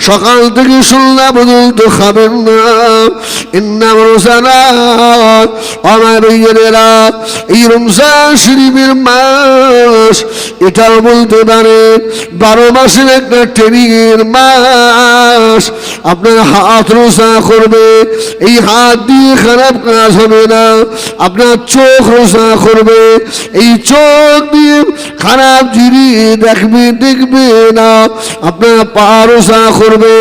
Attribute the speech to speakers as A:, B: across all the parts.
A: সকাল থেকে সন্ধ্যা পর্যন্ত খাবেন না। ইন্নাম রোজানা আমার ইয়েরা এই রমজান শরীফের মাস এটাও বলতে পারে বারো মাসের একটা ট্রেনিং এর মাস আপনার হাত রোজা করবে, এই হাত দিয়ে খারাপ কাজ হবে না। আপনার চোখ রোজা করবে, এই চোখ দিয়ে খারাপ জিনিস দেখবে দেখবে না। আপনার পা রোজা করবে,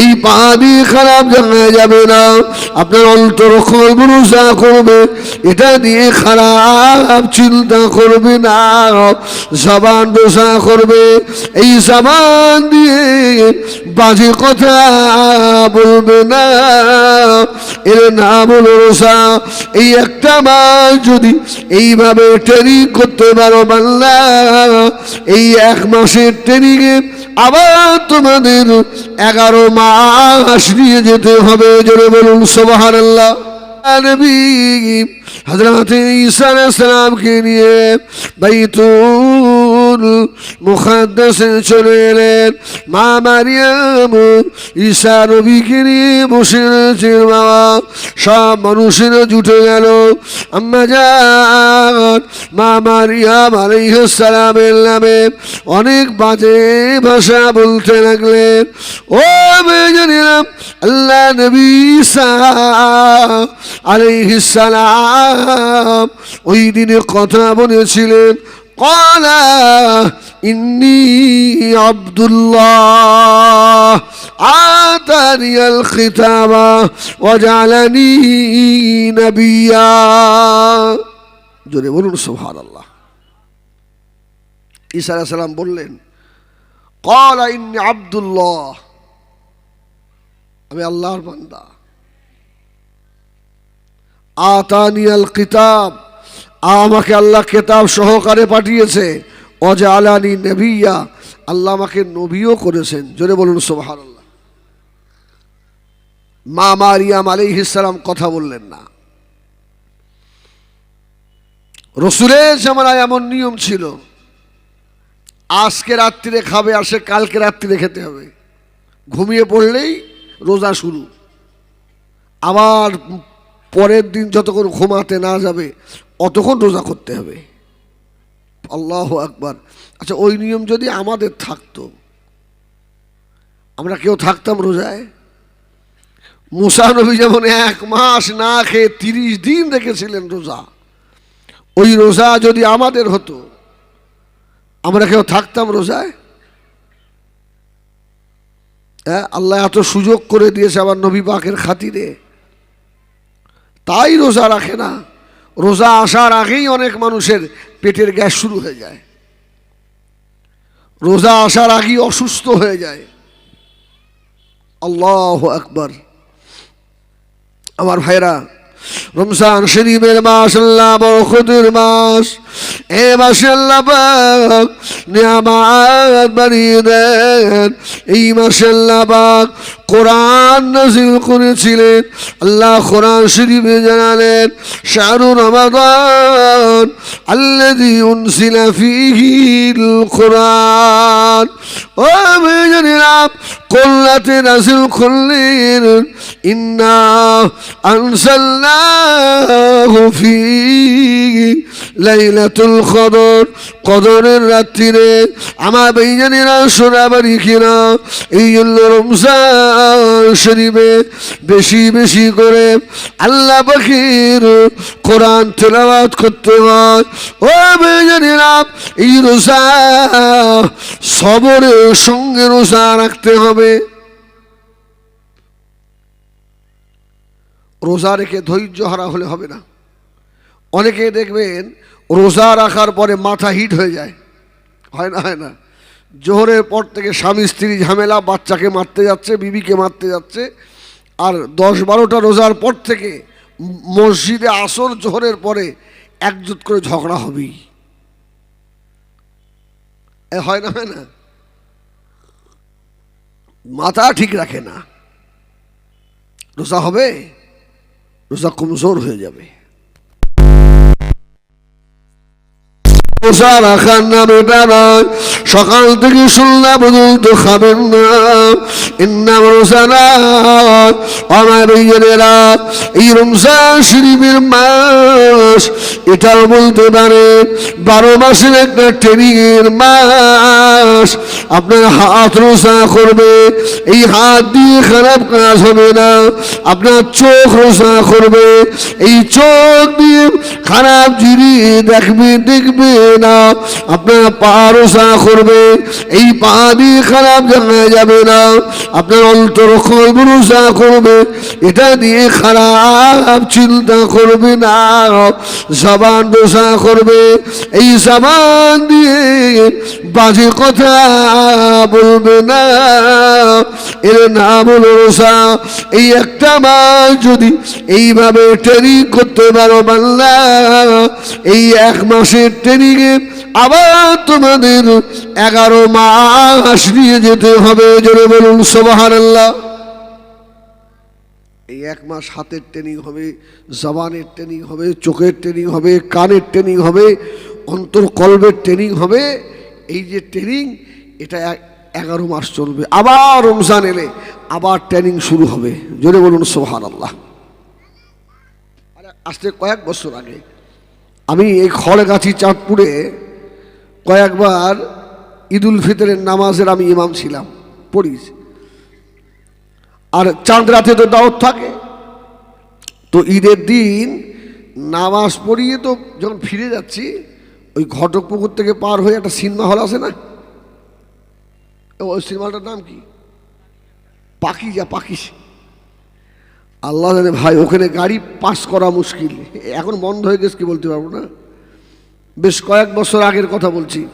A: এই পা দিয়ে খারাপ জানা যাবে না। আপনার অন্তর কলব রোজা করবে, এটা দিয়ে খারাপ চিন্তা করবে না। জবান রোজা করবে, এই জবান দিয়ে বাজে কথা না রোজা। এই একটা মাস যদি এইভাবে ট্রেনিং করতে পারো বাংলা এই এক মাসের ট্রেনিংয়ে আবার তোমাদের এগারো মাস নিয়ে যেতে হবে, জোরে বলুন সোবাহার আল্লাহ ঈসা সালামকে নিয়ে বাইতুল মুখাদ্দাসে চলে এলেন। মা মারিয়াম, ঈসা নবীকে নিয়ে বসে রয়েছেন বাবা সব মানুষের জুটে গেল। আম্মা যান মা মারিয়াম আলাইহিস নামে অনেক বাজে ভাষা বলতে লাগলেন। ও বেজনিরাম আল্লাহ নবী ঈসা আলাইহিস সালাম ওই দিনে কথা বলেছিলেন। قال إني عبد الله آتاني الختام وجعلني نبيا জোরে বলুন সুবহান আল্লাহ ঈসা আলাইহিস সালাম বললেন قال إني عبد الله আমি আল্লাহর বান্দা আতানিয়াল কিতাব আমাকে আল্লাহ কেতাব সহকারে পাঠিয়েছে। অজা আলানি আল্লাহ আমাকে নবীও করেছেন। জোরে বলুন সোহার আল্লাহ মা মারিয়াম আলাইহিসালাম কথা বললেন না। রসুলের জামানায় এমন নিয়ম ছিল, আজকে রাত্রিরে খাবে, আর সে কালকে রাত্রিরে খেতে হবে। ঘুমিয়ে পড়লেই রোজা শুরু। আবার পরের দিন যতক্ষণ ঘুমাতে না যাবে, অতক্ষণ রোজা করতে হবে। আল্লাহ আকবার। আচ্ছা ওই নিয়ম যদি আমাদের থাকতো, আমরা কেউ থাকতাম রোজায়? মুসা নবী যেমন এক মাস না খেয়ে তিরিশ দিন রেখেছিলেন রোজা, ওই রোজা যদি আমাদের হতো, আমরা কেউ থাকতাম রোজায়? হ্যাঁ আল্লাহ এত সুযোগ করে দিয়েছে আবার নবী পাকের খাতিরে। তাই রোজা রাখে না। রোজা আসার আগেই অনেক মানুষের পেটের গ্যাস শুরু হয়ে যায়। রোজা আসার আগেই অসুস্থ হয়ে যায়। আল্লাহ আকবর। আমার ভাইরা রমজান শরীফের মাস, আল্লাহ বরকতের মাস। এ মাসে পাক নিয়ামাত বাড়িয়ে দেন। এই মাসে পাক কোরআন নাজিল করেছিলেন। আল্লাহ কোরআন শরীফে জানালেন, শাহরু রমাদান ফীহিল কোরআন। ও মেজনিরাম কল্লাতে নাজিল করলেন, ইন্না আনসালনাহু ফী লাইলাতুল কদর, কদরের রাত্রিরে আমার বেইজানিরা সোনাবাড়ি কিনা, এই জন্য রমজান শরীফে বেশি বেশি করে আল্লাহ পাখির কোরআন তেলাওয়াত করতে হয়। ও বেইজানিরা এই রোজা সবরের সঙ্গে রোজা রাখতে হবে। রোজা রেখে ধৈর্য হারা হলে হবে না। অনেকে দেখবেন রোজা রাখার পরে মাথা হিট হয়ে যায়। হয় না হয় না? জোহরের পর থেকে স্বামী, স্ত্রী ঝামেলা, বাচ্চাকে মারতে যাচ্ছে, বিবিকে মারতে যাচ্ছে, আর দশ বারোটা রোজার পর থেকে মসজিদে আসর জোহরের পরে একজুট করে ঝগড়া হবেই। হয় না হয় না? মাথা ঠিক রাখে না। রোজা হবে, রোজা কমজোর হয়ে যাবে। সকাল থেকে সন্ধ্যা পর্যন্ত খাবেন না। আমার এই রমজান শরীফের মাস, এটাও বলতে পারে, বারো মাসের একটা ট্রেনিং এর মাস আপনার হাত রোজা করবে। এই হাত দিয়ে খারাপ কাজ হবে না। আপনার চোখ রোজা করবে। এই চোখ দিয়ে খারাপ জিনিস দেখবে দেখবে না। আপনার পা রোজা করবে। এই পা দিয়ে খারাপ জানা যাবে না। আপনার অন্তর কলব রোজা করবে। এটা দিয়ে খারাপ চিন্তা করবে না। জবান রোজা করবে। এই জবান দিয়ে বাজে কথা বলবে না। এর নাম হলো রোজা। এই একটা মাস যদি এইভাবে ট্রেনিং করতে পারো বাংলা এই এক মাসের ট্রেনিংয়ে আবার তোমাদের এগারো মাস নিয়ে যেতে হবে, জোরে বলুন সোবাহান আল্লাহ এই এক মাস হাতের ট্রেনিং হবে, জবানের ট্রেনিং হবে, চোখের ট্রেনিং হবে, কানের ট্রেনিং হবে, অন্তর ট্রেনিং হবে। এই যে ট্রেনিং এটা এগারো মাস চলবে। আবার রমজান এলে আবার ট্রেনিং শুরু হবে। জোরে বলুন সোহান আল্লাহ আরে আসতে কয়েক বছর আগে, আমি এই খড়গাছি চাঁদপুরে কয়েকবার ঈদুল ফিতরের নামাজের আমি ইমাম ছিলাম, পড়িস। আর চাঁদ রাতে তো দাওয়াত থাকে। তো ঈদের দিন নামাজ পড়িয়ে তো যখন ফিরে যাচ্ছি ওই ঘটক পুকুর থেকে পার হয়ে একটা সিনেমা হল আছে না? ওই সিনেমাটার নাম কি? পাখি যা পাখি আল্লাহ জানে ভাই, ওখানে গাড়ি পাস করা মুশকিল। এখন বন্ধ হয়ে গেছে কি বলতে পারব না? বেশ কয়েক বছর আগের কথা বলছি।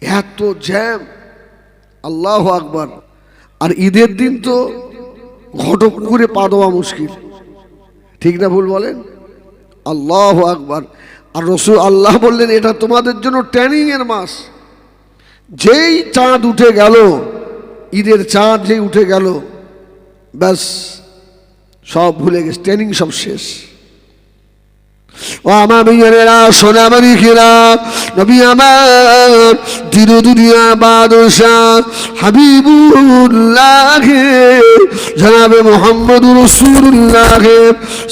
A: এত জ্যাম। আল্লাহ আকবার। আর ঈদের দিন তো ঘটক পুকুরে পা দেওয়া মুশকিল। ঠিক না ভুল বলেন? আল্লাহ আকবার। আর রসুল আল্লাহ বললেন, এটা তোমাদের জন্য ট্যানিংয়ের মাস। যেই চাঁদ উঠে গেল, ঈদের চাঁদ যেই উঠে গেল, ব্যাস, সব ভুলে গেছে ট্রেনিং সব শেষ। ও আমার মেয়েরা সোনামারি খেরা নবী আমার, দিন দুনিয়া বাদশাহ হাবিবুল্লাহ মোহাম্মদ রসুল্লাহ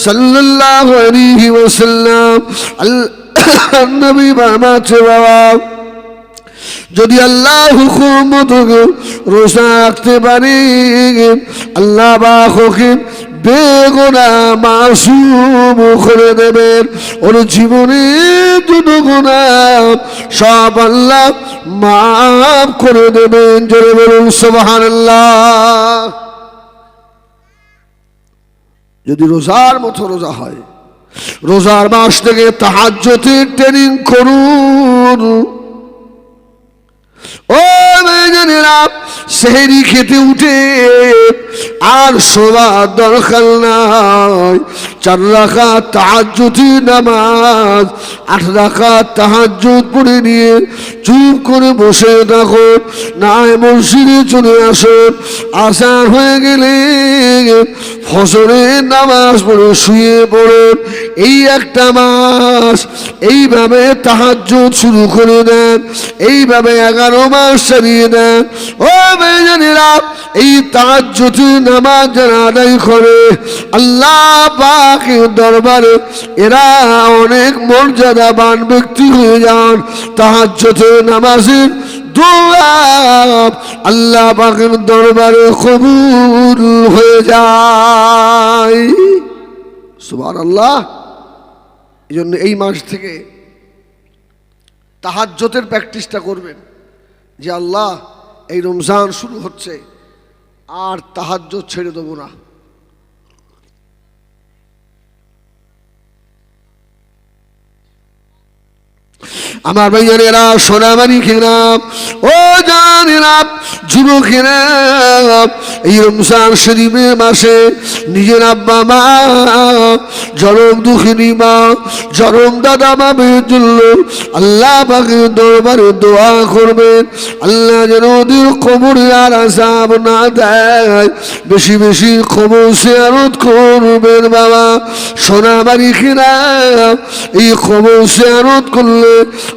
A: সাল্লাল্লাহু আলাইহি ওয়াসাল্লাম। আল্লাহ নবী বাবা বাবা, যদি আল্লাহ হুকুম রোজা রাখতে পারি, আল্লাহ বা বেগোনা মাসুম করে দেবেন। ওর জীবনে গোনা সব আল্লাহ মাফ করে দেবেন। জোরে বলুন সোবাহান যদি রোজার মতো রোজা হয়, রোজার মাস থেকে তাহাজ্যতের ট্রেনিং করুন। ও বেজনেরা, সেহেরি খেতে উঠে আর শোবার দরকার নাই। চার রাখা তাহাজুতি নামাজ, আট রাখা তাহাজুত পড়ে নিয়ে চুপ করে বসে থাকো। নাই মসজিদে চলে আসো। আসার হয়ে গেলে ফসলের নামাজ পড়ে, শুয়ে পড়ুন এই একটা মাস, এইভাবে তাহাজ্জুদ শুরু করে দেন, এইভাবে এগারো মাস চালিয়ে দেন। ও বেজানিরা এই তাহাজ্জুদ নামাজ যারা আদায় করে, আল্লাহ পাকের দরবারে এরা অনেক মর্যাদাবান ব্যক্তি হয়ে যান। তাহাজ্জুদ নামাজের আল্লাহ পাকের দরবারে কবুল হয়ে যায়। সুবহান আল্লাহ এই জন্য এই মাস থেকে তাহাজ্জতের প্র্যাকটিসটা করবেন যে আল্লাহ, এই রমজান শুরু হচ্ছে, আর তাহাজ্জত ছেড়ে দেবো না। আমার ভাইয়ানেরা সোনামারি খেলাম ও জানেরা যুবকেরা এই রমজান শরীফের মাসে নিজের আব্বা মা জনম দুঃখিনী মা জনম দাদা বাবের জন্য আল্লাহ পাকে দরবারে দোয়া করবেন। আল্লাহ যেন ওদের কবরে আর আসাব না দেয়। বেশি বেশি খবর শেয়ারত করবেন বাবা। সোনা বাড়ি খেরা এই খবর শেয়ারত করলে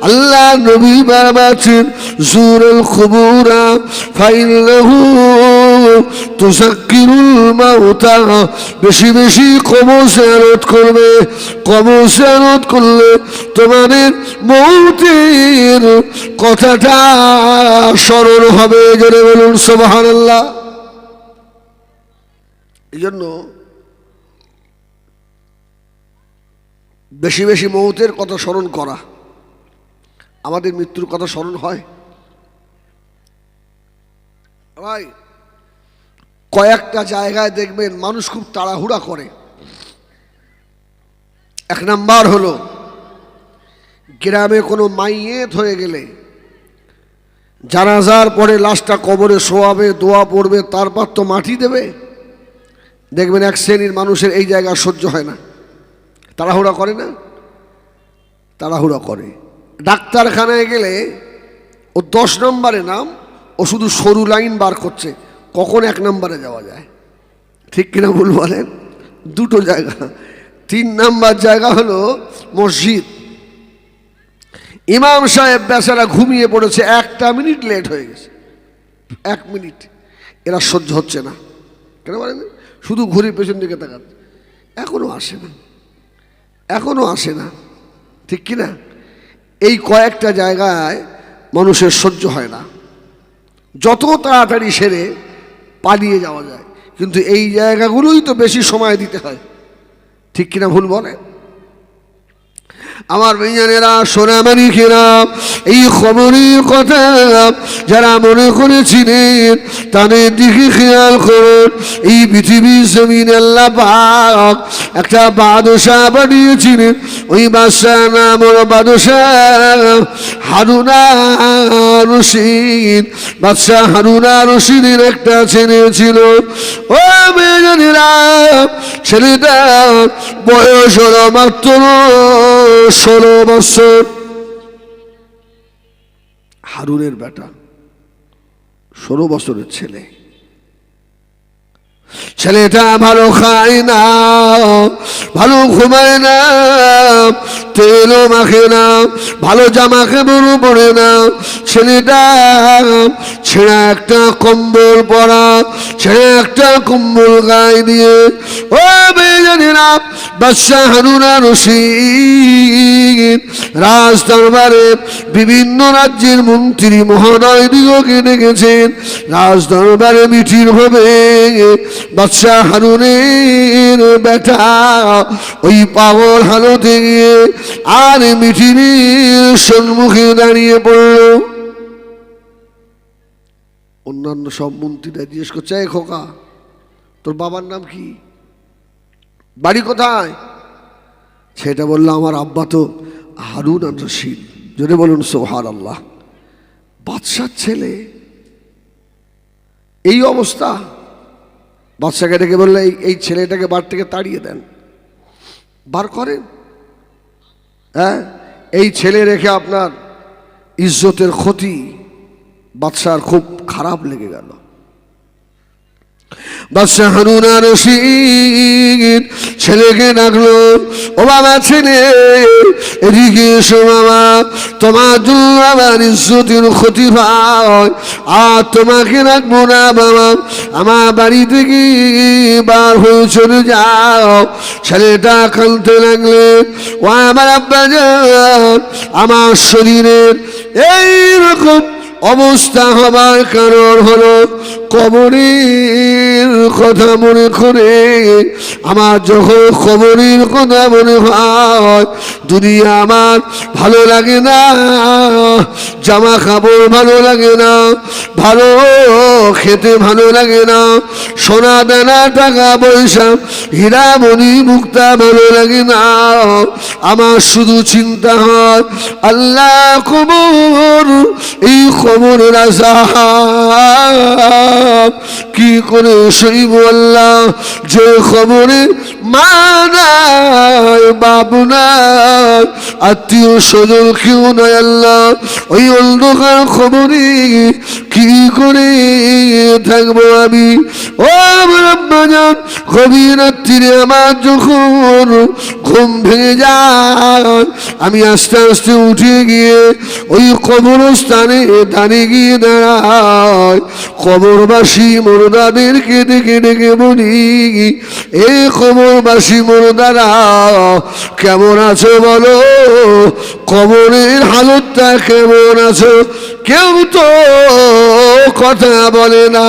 A: আল্লাহ নবী বাবা আছেন জুরুল খবুরা ফাইল্লাহু তুসাক্কিরুল মাউতা। বেশি বেশি কবর শেয়ারত করবে। কবর শেয়ারত করলে তোমাদের মৌতের কথাটা স্মরণ হবে জোরে বলুন, সুবহানাল্লাহ। এই জন্য বেশি বেশি মৌতের কথা স্মরণ করা। আমাদের মৃত্যুর কথা স্মরণ হয়? ভাই, কয়েকটা জায়গায় দেখবেন মানুষ খুব তাড়াহুড়া করে। এক নাম্বার হলো, গ্রামে কোনো মাইয়েত হয়ে গেলে জানাজার পরে লাশটা কবরে শোয়াবে, দোয়া পড়বে, তারপর তো মাটি দেবে। দেখবেন এক শ্রেণির মানুষের এই জায়গা সহ্য হয় না। তাড়াহুড়া করে না? তাড়াহুড়া করে। ডাক্তারখানায় গেলে ও দশ নম্বরে নাম ও শুধু সরু লাইন বার করছে। কখন এক নম্বরে যাওয়া যায়? ঠিক কিনা ভুল বলেন? দুটো জায়গা। তিন নাম্বার জায়গা হলো মসজিদ। ইমাম সাহেব বেচারা ঘুমিয়ে পড়েছে, একটা মিনিট লেট হয়ে গেছে। এক মিনিট। এরা সহ্য হচ্ছে না। কেন বলেন? শুধু ঘুরি পেছন দিকে তাকাচ্ছে। এখনও আসে না। এখনও আসে না। ঠিক কি না এই কয়েকটা জায়গায় মানুষের সহ্য হয় না। যত তাড়াতাড়ি সেরে পালিয়ে যাওয়া যায়। কিন্তু এই জায়গাগুলোই তো বেশি সময় দিতে হয়। ঠিক কিনা ভুল বলে? আমার বেঞ্জানেরা সোনামানি খেরা এই খবরের কথা। যারা মনে করেছিলেন, তাদের দিকে খেয়াল করুন। এই পৃথিবীর জমিন আল্লাহ পাক একটা বাদশাহ বানিয়েছিলেন। ওই বাদশাহ নাম হলো বাদশাহ হারুনা রশিদ। বাদশাহ হারুনা রশিদের একটা ছেলে ছিল। ও বেজনেরা ছেলেটা বয়স হলো মাত্র ষোলো বছর। হারুনের বেটা, ষোলো বছরের ছেলে। ছেলেটা ভালো খায় না, ভালো ঘুমায় না, তেলও মাখে না, ভালো জামা কাপড়ও পরে না। ছেলেটা ছেঁড়া একটা কম্বল পরা, ছেড়ে একটা কম্বল গায়ে দিয়ে, ও রাজ দরবারে বিভিন্ন রাজ্যের মন্ত্রী, মহোদয় দিগকে ডেকেছেন। রাজ দরবারে মিঠির হবে বাদশাহ হারুনের বেটা ওই পাগল হালতে গিয়ে আর মিঠির সম্মুখে দাঁড়িয়ে পড়ল। অন্যান্য সব মন্ত্রীরা জিজ্ঞেস করছে, "এই খোকা, তোর বাবার নাম কি? বাড়ি কোথায়? সেটা বলল আমার আব্বা তো হারুন আর রশিদ। যদি বলুন সোহার আল্লাহ বাদশার ছেলে? এই অবস্থা? বাদশাকে ডেকে বললে এই ছেলেটাকে বার থেকে তাড়িয়ে দেন। বার করেন? হ্যাঁ এই ছেলে রেখে আপনার ইজ্জতের ক্ষতি বাদশার খুব খারাপ লেগে গেল। বাদশাহ হারুনা রশিদ ছেলেকে ডাকলো, ও বাবা ছেলে, এদিকে এসো বাবা, তোমার জন্য আমার ক্ষতি আর তোমাকে রাখব না বাবা, আমার বাড়ি থেকে বার হয়ে চলে যাও। ছেলেটা কানতে লাগলে, ও আমার আব্বা আমার শরীরের এইরকম অবস্থা হবার কারণ হলো কবরের কথা মনে করে, আমার যখন খবরের কথা মনে হয়, দুনিয়া আমার ভালো লাগে না, জামা কাপড় ভালো লাগে না, ভালো খেতে ভালো লাগে না, সোনা দানা, টাকা পয়সা হীরা মণি মুক্তা ভালো লাগে না, আমার শুধু চিন্তা হয়, আল্লাহ কবর, এই খবর রাজা কি করে সইব আল্লাহ যে খবরে মা নাই বাবু নাই, আত্মীয় স্বজন কেউ নয় আল্লাহ। ওই অন্ধকার খবরে কি করে থাকব আমি? ও আমার আব্বাজান আমার যখন ঘুম ভেঙে যায়, আমি আস্তে আস্তে উঠে গিয়ে ওই কবরস্থানে দাঁড়িয়ে গিয়ে দাঁড়ায় কবরবাসী মোরদাদেরকে ডেকে ডেকে বলি, এ কবরবাসী মোরদারা, কেমন আছো বলো? কবরের হালতটা কেমন আছো? কেউ তো কথা বলে না।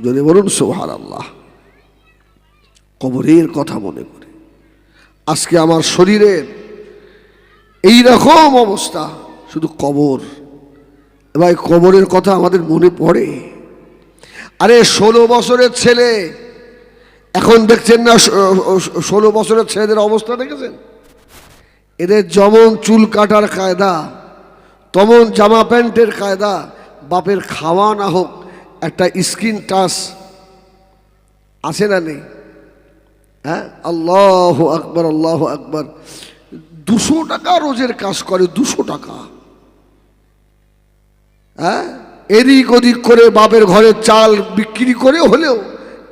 A: যদি বলুন সোহার আল্লাহ কবরের কথা মনে করে। আজকে আমার শরীরের এই রকম অবস্থা, শুধু কবর। এবার কবরের কথা আমাদের মনে পড়ে। আরে, ষোলো বছরের ছেলে, এখন দেখছেন না ষোলো বছরের ছেলেদের অবস্থা দেখেছেন? এদের যেমন চুল কাটার কায়দা তেমন জামা প্যান্টের কায়দা, বাপের খাওয়া না হোক, একটা স্কিন টাচ আছে না নেই? হ্যাঁ? আল্লাহ আকবর আল্লাহ আকবর। দুশো টাকা রোজের কাজ করে, দুশো টাকা। হ্যাঁ? এদিক ওদিক করে বাপের ঘরে চাল বিক্রি করে হলেও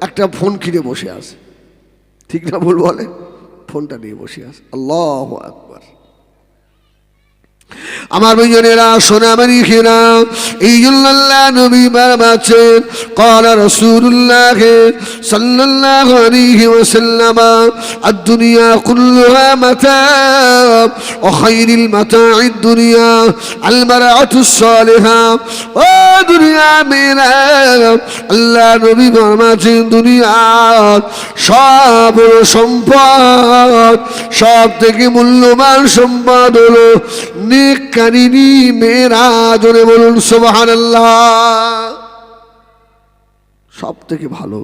A: একটা ফোন কিনে বসে আছে। ঠিক না ভুল বলে? ফোনটা নিয়ে বসে আছে। আল্লাহ আকবর। আমার বইজনেরা সোনা খেলাম এই জন্য আল্লাহ নবী বারবাচ্ছেন কলা রসুল্লাহ আর দুনিয়া কুল্লুহা মাতা অখাইরিল দুনিয়া আলমারা অথুসলেহা ও দুনিয়া মেয়েরা, আল্লাহ নবী বারবাচ্ছেন দুনিয়া সব সম্পদ, সব থেকে মূল্যবান সম্পদ হলো নেককারিনী মেয়েরা, জোরে বলুন সব থেকে ভালো।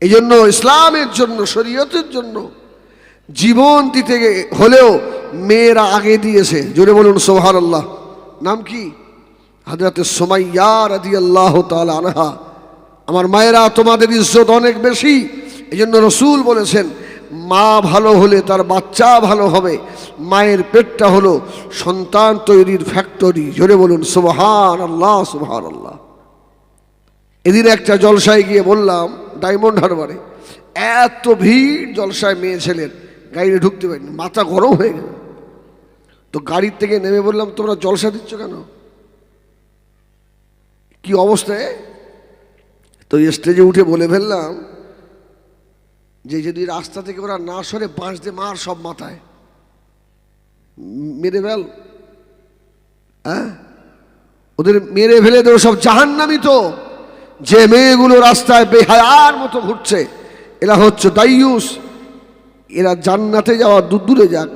A: এই জন্য ইসলামের জন্য, শরীয়তের জন্য জীবন দিতে হলেও মেয়েরা আগে দিয়েছে। জোরে বলুন সোহার আল্লাহ নাম কি? হাজরাতে সোমাইয়া রাদি আল্লাহ আনহা। আমার মায়েরা তোমাদের ইজ্জত অনেক বেশি। এই জন্য রসুল বলেছেন মা ভালো হলে তার বাচ্চা ভালো হবে। মায়ের পেটটা হলো সন্তান তৈরির ফ্যাক্টরি জোরে বলুন সুবহান আল্লাহ সুবহান আল্লাহ এদিন একটা জলসায় গিয়ে বললাম, ডায়মন্ড হারবারে, এত ভিড় জলসায় মেয়ে ছেলের। গাড়িতে ঢুকতে পারিনি, মাথা গরম হয়ে গেল। তো গাড়ির থেকে নেমে বললাম, তোমরা জলসা দিচ্ছ কেন? কি অবস্থায়? তো স্টেজে উঠে বলে ফেললাম যে যদি রাস্তা থেকে ওরা না সরে বাঁশ দিয়ে মার সব মাথায়। মেরে ফেল। হ্যাঁ? ওদের মেরে ফেলে দেবো সব জাহান্নামি তো। যে মেয়েগুলো রাস্তায় বেহায়ার মতো ঘুরছে, এরা হচ্ছে দাইয়ুস। এরা জান্নাতে যাওয়া দূর দূরে যাক,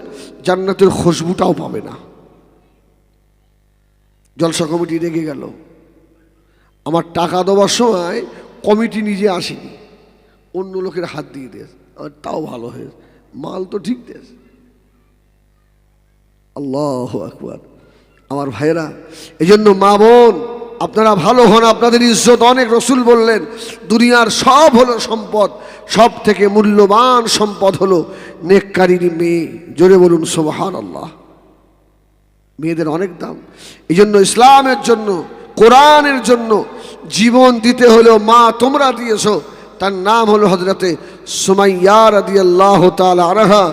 A: জান্নাতের খুশবুটাও পাবে না। জলসা কমিটি রেগে গেল। আমার টাকা দেওয়ার সময় কমিটি নিজে আসেনি। অন্য লোকের হাত দিয়ে দেয় আর তাও ভালো হয়েছে মাল তো ঠিক দেশ। আল্লাহ আকবর। আমার ভাইরা এই জন্য মা বোন, আপনারা ভালো হন, আপনাদের ইজ্জত অনেক রসুল বললেন, দুনিয়ার সব হলো সম্পদ সব থেকে মূল্যবান সম্পদ হলো নেককারিনী মেয়ে। জোরে বলুন সোবাহান আল্লাহ মেয়েদের অনেক দাম। এই জন্য ইসলামের জন্য, কোরআনের জন্য জীবন দিতে হলেও মা তোমরা দিয়েছ তার নাম হলো হজরতে সুমাইয়া রাদি আল্লাহ আরহা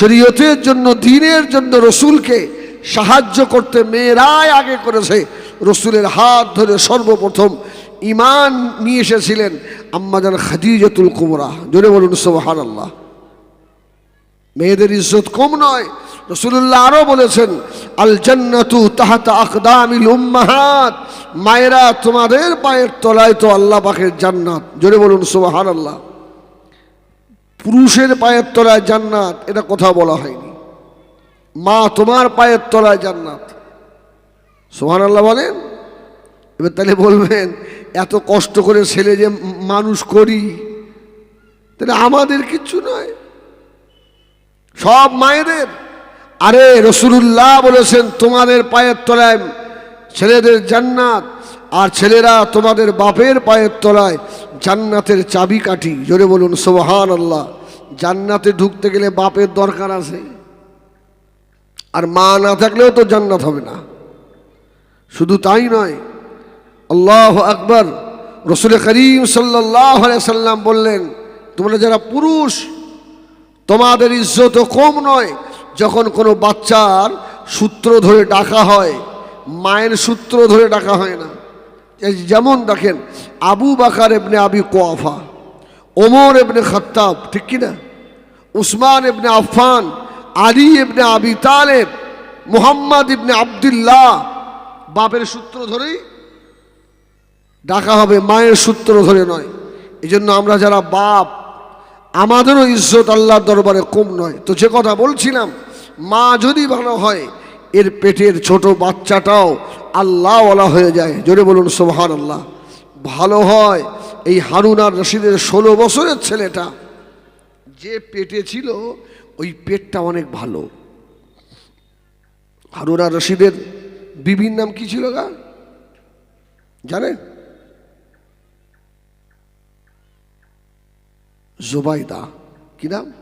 A: শরীয়তের জন্য, দিনের জন্য রসুলকে সাহায্য করতে মেয়েরাই আগে করেছে। রসুলের হাত ধরে সর্বপ্রথম ইমান নিয়ে এসেছিলেন আম্মাজান খাদিজাতুল কুমরা। জোরে বলুন সোহান আল্লাহ মেয়েদের ইজ্জত কম নয়। রসুল্লাহ আরও বলেছেন আল জান্নাতু তাহাতা আকদামিল উম্মাহাত। মায়েরা, তোমাদের পায়ের তলায় তো আল্লাহ পাখের জান্নাত। জোরে বলুন সুবাহান আল্লাহ পুরুষের পায়ের তলায় জান্নাত, এটা কথা বলা হয়নি। মা, তোমার পায়ের তলায় জান্নাত। সোহান আল্লাহ বলেন? এবার তাহলে বলবেন, এত কষ্ট করে ছেলে যে মানুষ করি, তাহলে আমাদের কিচ্ছু নয়। সব মায়েদের। আরে রসুল্লাহ বলেছেন, তোমাদের পায়ের তলায় ছেলেদের জান্নাত, আর ছেলেরা তোমাদের বাপের পায়ের তলায় জান্নাতের চাবি কাঠি জোরে বলুন সোহান আল্লাহ জান্নাতে ঢুকতে গেলে বাপের দরকার আছে। আর মা না থাকলেও তো জান্নাত হবে না। শুধু তাই নয়, আল্লাহ আকবর রসুল করিম সাল্লাহ সাল্লাম বললেন, তোমরা যারা পুরুষ, তোমাদের ইজ্জত কম নয় যখন কোনো বাচ্চার সূত্র ধরে ডাকা হয়, মায়ের সূত্র ধরে ডাকা হয় না। যেমন দেখেন, আবু বাকার এবনে আবি কোয়াফা, ওমর এবনে খত্তাব, ঠিক কিনা উসমান এবনে আফফান, আলী এবনে আবি তালেব, মুহাম্মদ ইবনে আবদুল্লাহ, বাপের সূত্র ধরেই ডাকা হবে, মায়ের সূত্র ধরে নয়। এই জন্য আমরা যারা বাপ, আমাদেরও ইজ্জত আল্লাহর দরবারে কম নয়। তো যে কথা বলছিলাম মা যদি ভালো হয়, এর পেটের ছোট বাচ্চাটাও আল্লাহওয়ালা হয়ে যায়। জোরে বলুন সোহান আল্লাহ ভালো হয় এই হারুন আর রশিদের ষোলো বছরের ছেলেটা। যে পেটে ছিল, ওই পেটটা অনেক ভালো। হারুন আর রশিদের বিবির নাম কি ছিল গা? জানেন? জোবাইদা। কি নাম?